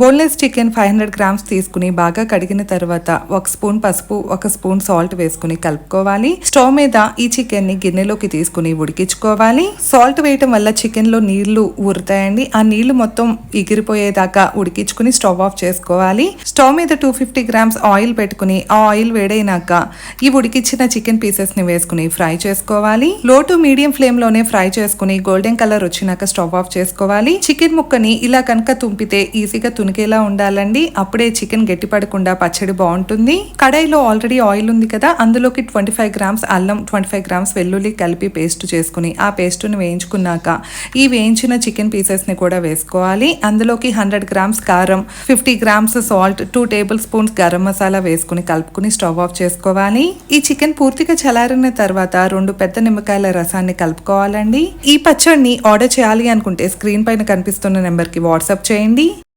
Boneless chicken five hundred grams తీసుకుని బాగా కడిగిన తర్వాత ఒక స్పూన్ పసుపు ఒక స్పూన్ సాల్ట్ వేసుకుని కలుపుకోవాలి. స్టవ్ మీద ఈ చికెన్ని గిన్నెలోకి తీసుకుని ఉడికించుకోవాలి. సాల్ట్ వేయటం వల్ల చికెన్లో నీళ్ళు ఊరుతాయండి. ఆ నీళ్ళు మొత్తం ఎగిరిపోయేదాకా ఉడికించుకుని స్టవ్ ఆఫ్ చేసుకోవాలి. స్టవ్ మీద టూ ఫిఫ్టీ గ్రామ్స్ ఆయిల్ పెట్టుకుని ఆ ఆయిల్ వేడైనాక ఈ ఉడికించిన చికెన్ పీసెస్ని వేసుకుని ఫ్రై చేసుకోవాలి. లో టు మీడియం ఫ్లేమ్లోనే ఫ్రై చేసుకుని గోల్డెన్ కలర్ వచ్చినాక స్టవ్ ఆఫ్ చేసుకోవాలి. చికెన్ ముక్కని ఇలా కనుక తుంపితే ఈజీగా తునికేలా ఉండాలండి. అప్పుడే చికెన్ గట్టిపడకుండా పచ్చడి బాగుంటుంది. కడాయిలో ఆల్రెడీ ఆయిల్ ఉంది కదా అందులోకి ట్వంటీ ఫైవ్ గ్రామ్స్ అల్లం ట్వంటీ ఫైవ్ గ్రామ్స్ వెల్లుల్లి కలిపి పేస్ట్ చేసుకుని ఆ పేస్ట్ను వేయించుకున్నాక ఈ వేయించిన చికెన్ పీసెస్ని కూడా వేసుకోవాలి. అందులోకి హండ్రెడ్ గ్రామ్స్ కారం fifty grams salt two table spoons garam masala వేసుకుని కలుపుకుని స్టవ్ ఆఫ్ చేసుకోవాలి. ఈ చికెన్ పూర్తిగా చలారిన తర్వాత రెండు పెద్ద నిమ్మకాయల రసాన్ని కలుపుకోవాలండి. ఈ పచ్చడిని ఆర్డర్ చేయాలి అనుకుంటే స్క్రీన్ పైన కనిపిస్తున్న నెంబర్కి వాట్సాప్ చేయండి.